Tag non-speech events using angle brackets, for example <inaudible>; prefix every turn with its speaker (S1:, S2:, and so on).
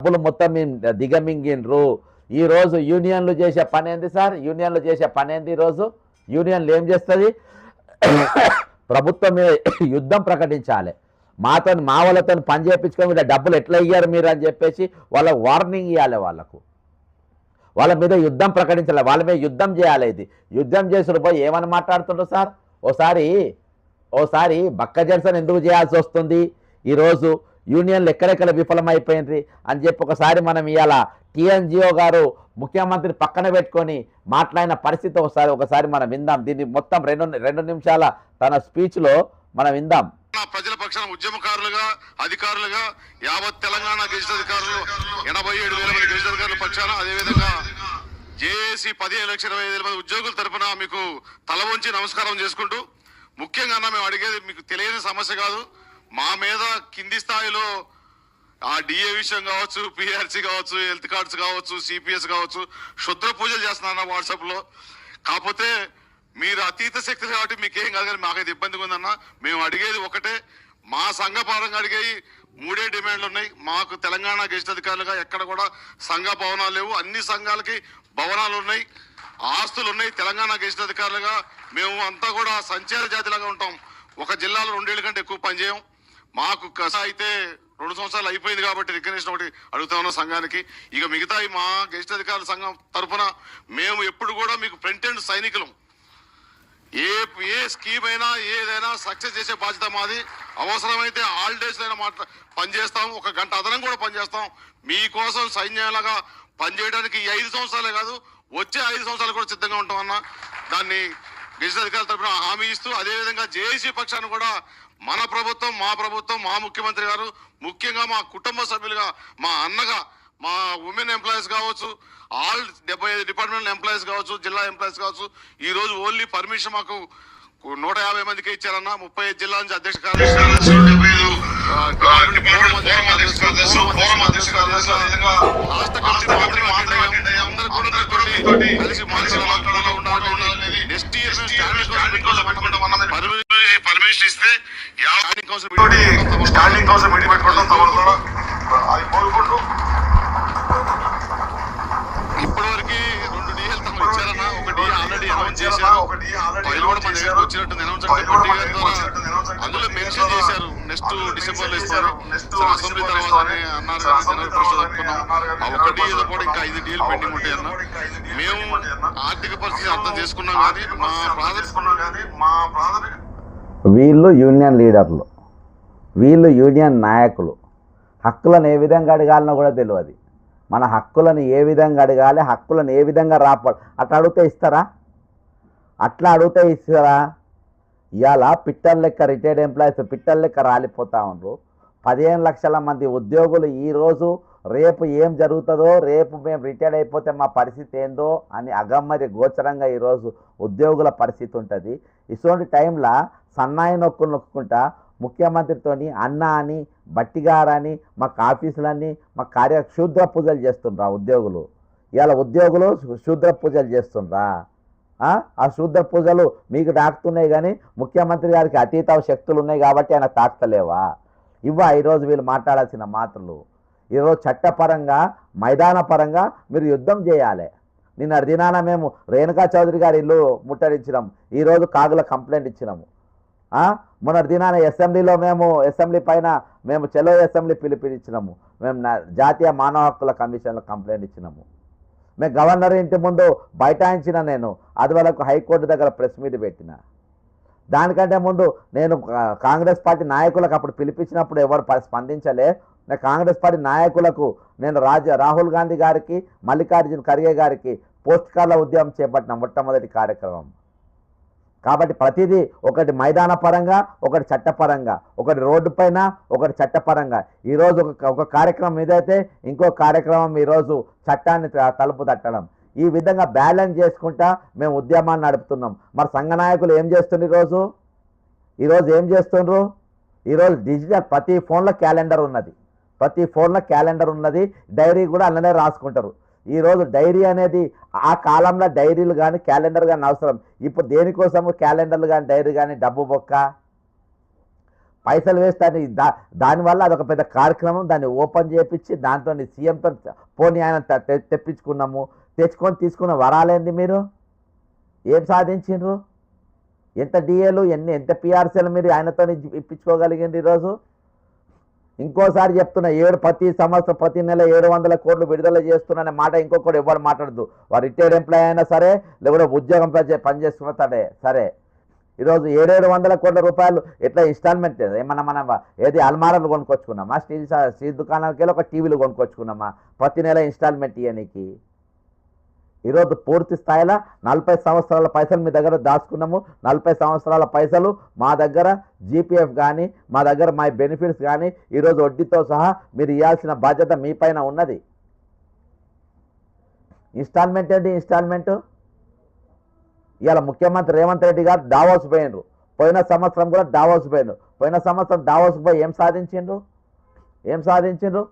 S1: డబ్బులు మొత్తం దిగమింగిండ్రు. ఈ రోజు యూనియన్లు చేసే పని ఏంది సార్? యూనియన్లు చేసే పని ఏంది ఈరోజు యూనియన్లు ఏం చేస్తుంది? <coughs> ప్రభుత్వం మీద <coughs> యుద్ధం ప్రకటించాలి. మాతో మా వాళ్ళతో పని చేయించుకొని వీళ్ళ డబ్బులు ఎట్లా ఇయ్యారు మీరు అని చెప్పేసి వాళ్ళ వార్నింగ్ ఇవ్వాలి వాళ్ళకు. వాళ్ళ మీద యుద్ధం ప్రకటించాలి. వాళ్ళ మీద యుద్ధం చేయాలి ఇది. యుద్ధం చేసుడు పోయి ఏమని మాట్లాడుతుండ్రు సార్? ఓసారి ఓసారి బక్క జెర్సన్ ఎందుకు చేయాల్సి వస్తుంది? ఈరోజు యూనియన్లు ఎక్కడెక్కడ విఫలమైపోయింది అని చెప్పి ఒకసారి మనం ఇవాళ టీఎన్జిఓ గారు ముఖ్యమంత్రి పక్కన పెట్టుకొని మాట్లాడిన పరిస్థితి ఒకసారి ఒకసారి మనం విందాం. దీన్ని మొత్తం రెండు రెండు నిమిషాల తన స్పీచ్లో మనం విందాం.
S2: ప్రజల పక్షాన ఉద్యమకారులుగా అధికారులుగా యావత్ తెలంగాణ గెజిట్ అధికారులు ఎనభై ఏడు వేల మంది గెజిట్ అధికారుల పక్షాన అదేవిధంగా జేఏసీ పదిహేను లక్షల ఇరవై ఐదు మంది ఉద్యోగుల తరపున మీకు తల వంచి నమస్కారం చేసుకుంటూ ముఖ్యంగా మేము అడిగేది మీకు తెలియని సమస్య కాదు. మా మీద కింది స్థాయిలో ఆ డిఏ విషయం కావచ్చు పిఆర్సీ కావచ్చు హెల్త్ కార్డ్స్ కావచ్చు సిపిఎస్ కావచ్చు క్షుద్ర పూజలు చేస్తున్నారు వాట్సాప్లో? కాకపోతే మీరు అతీత శక్తులు కాబట్టి మీకేం కాదు కానీ మాకైతే ఇబ్బందిగా ఉందన్న. మేము అడిగేది ఒకటే మా సంఘ పరంగా అడిగేవి మూడే డిమాండ్లు ఉన్నాయి. మాకు తెలంగాణ గెస్ట్ అధికారులుగా ఎక్కడ కూడా సంఘ భవనాలు లేవు. అన్ని సంఘాలకి భవనాలు ఉన్నాయి ఆస్తులు ఉన్నాయి తెలంగాణ గెస్ట్ అధికారులుగా. మేము అంతా కూడా సంచార జాతిలాగా ఉంటాం. ఒక జిల్లాలో రెండేళ్ళ కంటే ఎక్కువ పనిచేయం మాకు కస అయితే రెండు సంవత్సరాలు అయిపోయింది కాబట్టి రికగ్నేషన్ ఒకటి అడుగుతా ఉన్న సంఘానికి. ఇక మిగతా మా గెస్ట్ అధికారుల సంఘం తరఫున మేము ఎప్పుడు కూడా మీకు ఫ్రంట్ ఎండ్ సైనికులం. ఏ ఏ స్కీమ్ అయినా ఏదైనా సక్సెస్ చేసే బాధ్యత మాది. అవసరమైతే హాలిడేస్ అయినా మాట్లా పనిచేస్తాం ఒక గంట అదనం కూడా పనిచేస్తాం మీకోసం సైన్యాలుగా పనిచేయడానికి ఈ ఐదు సంవత్సరాలే కాదు వచ్చే ఐదు సంవత్సరాలు కూడా సిద్ధంగా ఉంటాం అన్న. దాన్ని గెజిట్ అధికారుల తరఫున హామీ ఇస్తూ అదేవిధంగా జేఏసీ పక్షాన్ని కూడా మన ప్రభుత్వం మా ప్రభుత్వం మా ముఖ్యమంత్రి గారు ముఖ్యంగా మా కుటుంబ సభ్యులుగా మా అన్నగా మా ఉమెన్ ఎంప్లాయీస్ కావచ్చు ఆల్ డెబ్బై ఐదు డిపార్ట్మెంట్ ఎంప్లాయీస్ కావచ్చు జిల్లా ఎంప్లాయీస్ కావచ్చు ఈ రోజు ఓన్లీ పర్మిషన్ మాకు నూట యాభై మందికి ఇచ్చారన్న ముప్పై ఐదు జిల్లా నుంచి అధ్యక్ష కార్యదర్శి ఆ, పర్మిషన్ ఇస్తే స్టాండింగ్ కౌన్సిల్
S3: పెట్టుకోవడం స్టాండింగ్ కౌన్సిల్ మీటింగ్ పెట్టుకుంటాం తమను కూడా అది కోరుకుంటూ
S2: ఇప్పటివరకు రెండు డిఎల్ తమకు ఇచ్చారన్న ఒక డిఏ ఆల్రెడీ అనౌన్స్ చేశారు.
S3: ఒకటి
S2: మన దగ్గరకు వచ్చినట్టు అనౌన్స్ అంటే అందులో మెన్షన్ చేశారు. నెక్స్ట్
S3: డిసెంబర్లో
S2: ఇస్తారు అసెంబ్లీ తర్వాత. అన్నారు జనరల్ పరిషత్ డిఏలో
S3: పరిషత్
S2: కూడా ఇంకా ఐదు పెండింగ్ ఉంటాయి అన్న మేము. ఆర్థిక పరిస్థితి అర్థం చేసుకున్నాం కానీ మా ప్రాథమిక
S1: వీళ్ళు యూనియన్ లీడర్లు. వీళ్ళు యూనియన్ నాయకులు. హక్కులను ఏ విధంగా అడగాలనో కూడా తెలియదు. మన హక్కులను ఏ విధంగా అడగాలి హక్కులను ఏ విధంగా రాప అట్లా అడిగితే ఇస్తారా? అట్లా అడిగితే ఇస్తారా ఇవాళ పిట్టల లెక్క రిటైర్డ్ ఎంప్లాయీస్ పిట్టల లెక్క రాలిపోతా ఉండ్రు. పదిహేను లక్షల మంది ఉద్యోగులు ఈరోజు రేపు ఏం జరుగుతుందో రేపు మేము రిటైర్డ్ అయిపోతే మా పరిస్థితి ఏందో అని అగమ్మది గోచరంగా ఈరోజు ఉద్యోగుల పరిస్థితి ఉంటుంది. ఇటువంటి టైంలో సన్నాయి నొక్కులు నొక్కుంటా ముఖ్యమంత్రితోని అన్న అని బట్టిగారని మాకు ఆఫీసులన్నీ మా కార్య శూద్ర పూజలు చేస్తుండ్రా ఉద్యోగులు. ఇవాళ ఉద్యోగులు శూద్ర పూజలు చేస్తుండ్రా. ఆ? శూద్ర పూజలు మీకు తాకుతున్నాయి కానీ ముఖ్యమంత్రి గారికి అతీత శక్తులు ఉన్నాయి కాబట్టి ఆయన తాకుతలేవా? ఇవ్వా ఈరోజు వీళ్ళు మాట్లాడాల్సిన మాటలు. ఈరోజు చట్టపరంగా మైదాన పరంగా మీరు యుద్ధం చేయాలి. నిన్న దినాన మేము రేణుకా చౌదరి గారి ఇల్లు ముట్టడించినాం. ఈరోజు కాగుల కంప్లైంట్ ఇచ్చినాము. మొన్న దినాన అసెంబ్లీలో మేము అసెంబ్లీ పైన మేము చెలో అసెంబ్లీ పిలిపించినాము మేము జాతీయ మానవ హక్కుల కమిషన్లో కంప్లైంట్ ఇచ్చినాము. మేము గవర్నర్ ఇంటి ముందు బైఠాయించిన నేను. అది వరకు హైకోర్టు దగ్గర ప్రెస్ మీట్ పెట్టిన. దానికంటే ముందు నేను కాంగ్రెస్ పార్టీ నాయకులకు అప్పుడు పిలిపించినప్పుడు ఎవరు స్పందించలే. నేను కాంగ్రెస్ పార్టీ నాయకులకు నేను రాజ రాహుల్ గాంధీ గారికి మల్లికార్జున ఖర్గే గారికి పోస్ట్ కార్ల ఉద్యమం చేపట్టిన మొట్టమొదటి కార్యక్రమం. కాబట్టి ప్రతిదీ ఒకటి మైదాన పరంగా ఒకటి చట్టపరంగా. ఒకటి రోడ్డు పైన ఒకటి చట్టపరంగా. ఈరోజు ఒక ఒక కార్యక్రమం ఏదైతే ఇంకో కార్యక్రమం ఈరోజు చట్టాన్ని త- తలుపు తట్టడం. ఈ విధంగా బ్యాలెన్స్ చేసుకుంటా మేము ఉద్యమాన్ని నడుపుతున్నాం. మరి సంఘ నాయకులు ఏం చేస్తుండ్రు ఈరోజు ఈరోజు ఏం చేస్తుండ్రు? ఈరోజు డిజిటల్ ప్రతి ఫోన్లో క్యాలెండర్ ఉన్నది. ప్రతి ఫోన్లో క్యాలెండర్ ఉన్నది. డైరీ కూడా అందులోనే రాసుకుంటారు. ఈరోజు డైరీ అనేది ఆ కాలంలో డైరీలు కానీ క్యాలెండర్ కానీ అవసరం. ఇప్పుడు దేనికోసము క్యాలెండర్లు కానీ డైరీ కానీ డబ్బు బొక్క? పైసలు వేస్తే దా దానివల్ల అదొక పెద్ద కార్యక్రమం. దాన్ని ఓపెన్ చేయించి దాంతో సీఎంతో పోనీ ఆయన తె- తెప్పించుకున్నాము. తెచ్చుకొని తీసుకున్న వరాలేంది మీరు? ఏం సాధించిండ్రు? ఎంత డిఏలు ఎన్ని ఎంత పిఆర్సీలు మీరు ఆయనతో ఇప్పించుకోగలిగింది ఈరోజు ఇంకోసారి చెప్తున్నా ఏడు ప్రతి సంవత్సరం ప్రతి నెల ఏడు వందల కోట్లు విడుదల చేస్తున్నానే మాట ఇంకొకటి ఎవరు మాట్లాడదు. వారు రిటైర్డ్ ఎంప్లాయ్ అయినా సరే లేకపోతే ఉద్యోగం పని పనిచేస్తున్నా సరే సరే. ఈరోజు ఏడేడు వందల కోట్ల రూపాయలు ఎట్లా ఇన్స్టాల్మెంట్ ఏమన్నా మనం ఏది అల్మారాలు కొనుక్కొచ్చుకున్నామా? స్టీల్ స్టీల్ దుకాణాలకి వెళ్ళి ఒక టీవీలు కొనుక్కొచ్చుకున్నామా? ప్రతి నెల ఇన్స్టాల్మెంట్ ఇవ్వనికి ఈరోజు పూర్తి స్థాయిలో నలభై సంవత్సరాల పైసలు మీ దగ్గర దాచుకున్నాము. నలభై సంవత్సరాల పైసలు మా దగ్గర జీపీఎఫ్ కానీ మా దగ్గర మై బెనిఫిట్స్ కానీ ఈరోజు వడ్డీతో సహా మీరు ఇవ్వాల్సిన బాధ్యత మీ పైన ఉన్నది. ఇన్స్టాల్మెంట్ ఏంటి ఇన్స్టాల్మెంట్? ఇవాళ ముఖ్యమంత్రి రేవంత్ రెడ్డి గారు దావోస్ పోయినరు పోయిన సంవత్సరం కూడా దావోస్ పోయినరు పోయిన సంవత్సరం దావోస్ పోయి ఏం సాధించిండ్రు? ఏం సాధించిండ్రు?